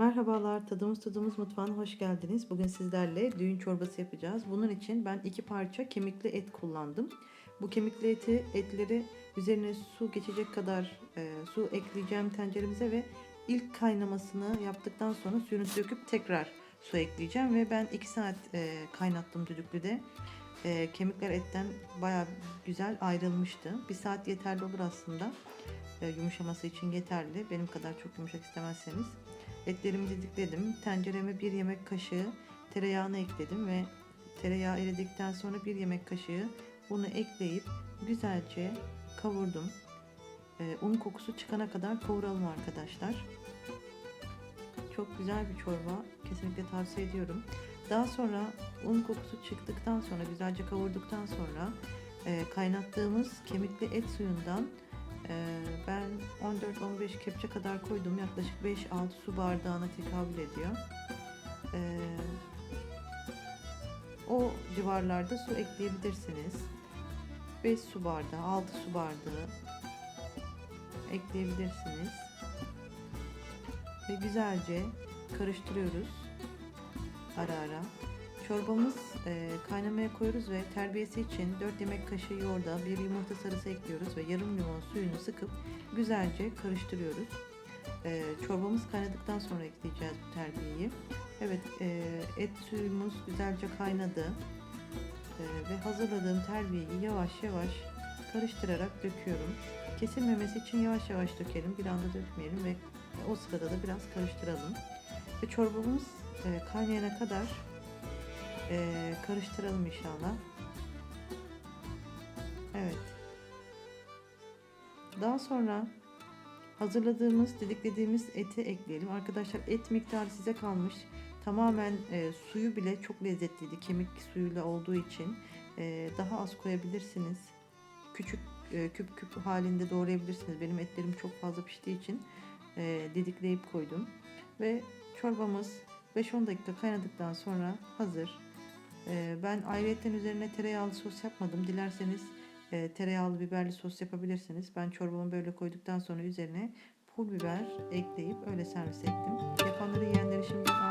Merhabalar, tadımız tadımız mutfağına hoş geldiniz. Bugün sizlerle düğün çorbası yapacağız. Bunun için ben iki parça kemikli et kullandım. Bu kemikli eti, etleri üzerine su geçecek kadar e, su ekleyeceğim tenceremize ve ilk kaynamasını yaptıktan sonra suyunu döküp tekrar su ekleyeceğim. Ve ben 2 saat e, kaynattım düdüklüde. E, kemikler etten baya güzel ayrılmıştı. Bir saat yeterli olur aslında. E, yumuşaması için yeterli. Benim kadar çok yumuşak istemezseniz. Etlerimi didikledim. Tencereme bir yemek kaşığı tereyağını ekledim ve tereyağı eridikten sonra bir yemek kaşığı unu ekleyip güzelce kavurdum. Ee, un kokusu çıkana kadar kavuralım arkadaşlar. Çok güzel bir çorba. Kesinlikle tavsiye ediyorum. Daha sonra un kokusu çıktıktan sonra güzelce kavurduktan sonra e, kaynattığımız kemikli et suyundan ee, ben 14-15 kepçe kadar koydum. Yaklaşık 5-6 su bardağına tekabül ediyor. Ee, o civarlarda su ekleyebilirsiniz. 5 su bardağı, 6 su bardağı ekleyebilirsiniz. Ve güzelce karıştırıyoruz ara ara. Çorbamız e, kaynamaya koyuyoruz ve terbiyesi için 4 yemek kaşığı yoğurda bir yumurta sarısı ekliyoruz ve yarım limon suyunu sıkıp güzelce karıştırıyoruz. E, çorbamız kaynadıktan sonra ekleyeceğiz bu terbiyeyi. Evet e, et suyumuz güzelce kaynadı e, ve hazırladığım terbiyeyi yavaş yavaş karıştırarak döküyorum. Kesilmemesi için yavaş yavaş dökelim bir anda dökmeyelim ve o sırada da biraz karıştıralım. Ve çorbamız e, kaynayana kadar ee, karıştıralım inşallah. Evet. Daha sonra hazırladığımız, didiklediğimiz eti ekleyelim. Arkadaşlar et miktarı size kalmış. Tamamen e, suyu bile çok lezzetliydi. Kemik suyuyla olduğu için e, daha az koyabilirsiniz. Küçük e, küp küp halinde doğrayabilirsiniz. Benim etlerim çok fazla piştiği için e, didikleyip koydum. Ve çorbamız 5-10 dakika kaynadıktan sonra hazır. Ee, ben ayrıyeten üzerine tereyağlı sos yapmadım. Dilerseniz e, tereyağlı biberli sos yapabilirsiniz. Ben çorbamı böyle koyduktan sonra üzerine pul biber ekleyip öyle servis ettim. Yapanları yiyenlere şimdiden